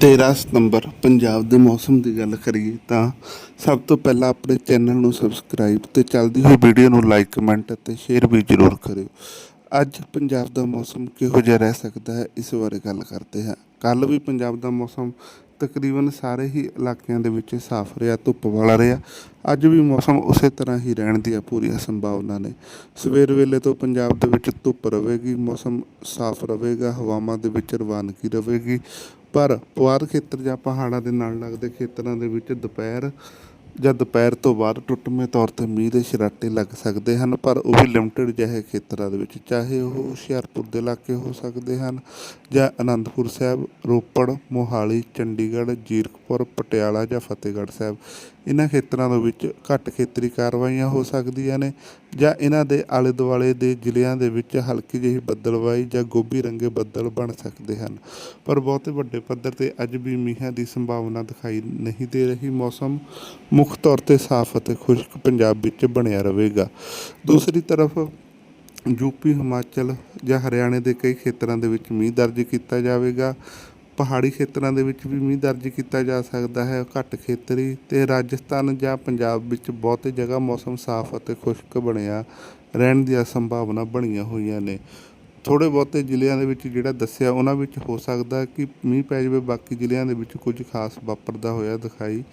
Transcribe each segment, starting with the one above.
13 ਸਤੰਬਰ, ਪੰਜਾਬ ਦੇ ਮੌਸਮ ਦੀ ਗੱਲ ਕਰੀਏ ਤਾਂ ਸਭ ਤੋਂ ਪਹਿਲਾਂ ਆਪਣੇ ਚੈਨਲ ਨੂੰ ਸਬਸਕ੍ਰਾਈਬ ਤੇ ਚੱਲਦੀ ਹੋਈ ਵੀਡੀਓ ਨੂੰ ਲਾਈਕ, ਕਮੈਂਟ ਅਤੇ ਸ਼ੇਅਰ ਵੀ ਜ਼ਰੂਰ ਕਰਿਓ। ਅੱਜ ਪੰਜਾਬ ਦਾ ਮੌਸਮ ਕਿਹੋ ਜਿਹਾ ਰਹਿ ਸਕਦਾ ਹੈ, ਇਸ ਬਾਰੇ ਗੱਲ ਕਰਦੇ ਹਾਂ। ਕੱਲ ਵੀ ਪੰਜਾਬ ਦਾ ਮੌਸਮ ਤਕਰੀਬਨ ਸਾਰੇ ਹੀ ਇਲਾਕਿਆਂ ਦੇ ਵਿੱਚ ਸਾਫ਼ ਰਿਹਾ, ਧੁੱਪ ਵਾਲਾ ਰਿਹਾ। ਅੱਜ ਵੀ ਮੌਸਮ ਉਸੇ ਤਰ੍ਹਾਂ ਹੀ ਰਹਿਣ ਦੀਆਂ ਪੂਰੀਆਂ ਸੰਭਾਵਨਾ ਨੇ। ਸਵੇਰ ਵੇਲੇ ਤੋਂ ਪੰਜਾਬ ਦੇ ਵਿੱਚ ਧੁੱਪ ਰਹੇਗੀ, ਮੌਸਮ ਸਾਫ਼ ਰਹੇਗਾ, ਹਵਾਵਾਂ ਦੇ ਵਿੱਚ ਰਵਾਨਗੀ ਰਹੇਗੀ। ਪਰ ਪੁਆਧ ਖੇਤਰ ਜਾਂ ਪਹਾੜਾਂ ਦੇ ਨਾਲ ਲੱਗਦੇ ਖੇਤਰਾਂ ਦੇ ਵਿੱਚ ਦੁਪਹਿਰ ਜਾਂ ਦੁਪਹਿਰ ਤੋਂ ਬਾਅਦ ਟੁੱਟਵੇਂ ਤੌਰ ਤੇ ਮੀਂਹ ਦੇ ਛਰਾਟੇ ਲੱਗ ਸਕਦੇ ਹਨ, ਪਰ ਉਹ ਵੀ ਲਿਮਟਿਡ ਜਿਹੇ ਖੇਤਰਾਂ ਦੇ ਵਿੱਚ, ਚਾਹੇ ਉਹ ਹੁਸ਼ਿਆਰਪੁਰ ਦੇ ਇਲਾਕੇ ਹੋ ਸਕਦੇ ਹਨ ਜਾਂ ਅਨੰਦਪੁਰ ਸਾਹਿਬ, ਰੋਪੜ, ਮੋਹਾਲੀ, ਚੰਡੀਗੜ੍ਹ, ਜੀਰਕਪੁਰ, ਪਟਿਆਲਾ ਜਾਂ ਫਤਿਹਗੜ੍ਹ ਸਾਹਿਬ। ਇਹਨਾਂ ਖੇਤਰਾਂ ਦੇ ਵਿੱਚ ਘੱਟ ਖੇਤਰੀ ਕਾਰਵਾਈਆਂ ਹੋ ਸਕਦੀਆਂ ਨੇ ਜਾਂ ਇਹਨਾਂ ਦੇ ਆਲੇ ਦੁਆਲੇ ਦੇ ਜ਼ਿਲ੍ਹਿਆਂ ਦੇ ਵਿੱਚ ਹਲਕੀ ਜਿਹੀ ਬੱਦਲਵਾਈ ਜਾਂ ਗੋਭੀ ਰੰਗੇ ਬੱਦਲ ਬਣ ਸਕਦੇ ਹਨ। ਪਰ ਬਹੁਤੇ ਵੱਡੇ ਪੱਧਰ ਤੇ ਅੱਜ ਵੀ ਮੀਂਹਾਂ ਦੀ ਸੰਭਾਵਨਾ ਦਿਖਾਈ ਨਹੀਂ ਦੇ ਰਹੀ। ਮੌਸਮ ਮੁੱਖ ਤੌਰ ਤੇ ਸਾਫ਼ ਅਤੇ ਖੁਸ਼ਕ ਪੰਜਾਬ ਵਿੱਚ ਬਣਿਆ ਰਹੇਗਾ। ਦੂਸਰੀ ਤਰਫ ਯੂਪੀ ਹਿਮਾਚਲ ਜਾਂ ਹਰਿਆਣੇ ਦੇ ਕਈ ਖੇਤਰਾਂ ਦੇ ਵਿੱਚ ਮੀਂਹ ਦਰਜ ਕੀਤਾ ਜਾਵੇਗਾ। ਪਹਾੜੀ ਖੇਤਰਾਂ ਦੇ ਵਿੱਚ ਵੀ ਮੀਂਹ ਦਰਜ ਕੀਤਾ ਜਾ ਸਕਦਾ ਹੈ, ਘੱਟ ਖੇਤਰੀ ਤੇ ਰਾਜਸਥਾਨ ਜਾਂ ਪੰਜਾਬ ਵਿੱਚ ਬਹੁਤੇ ਜਗ੍ਹਾ ਮੌਸਮ ਸਾਫ਼ ਅਤੇ ਖੁਸ਼ਕ ਬਣਿਆ ਰਹਿਣ ਦੀਆਂ ਸੰਭਾਵਨਾ ਬਣੀਆਂ ਹੋਈਆਂ ਨੇ। ਥੋੜੇ ਬਹੁਤੇ ਜ਼ਿਲ੍ਹਿਆਂ ਦੇ ਵਿੱਚ ਜਿਹੜਾ ਦੱਸਿਆ, ਉਹਨਾਂ ਵਿੱਚ ਹੋ ਸਕਦਾ ਕਿ ਮੀਂਹ ਪੈ ਜਾਵੇ, ਬਾਕੀ ਜ਼ਿਲ੍ਹਿਆਂ ਦੇ ਵਿੱਚ ਕੁਝ ਖਾਸ ਵਾਪਰਦਾ ਹੋਇਆ ਦਿਖਾਈ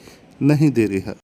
ਨਹੀਂ ਦੇ ਰਿਹਾ।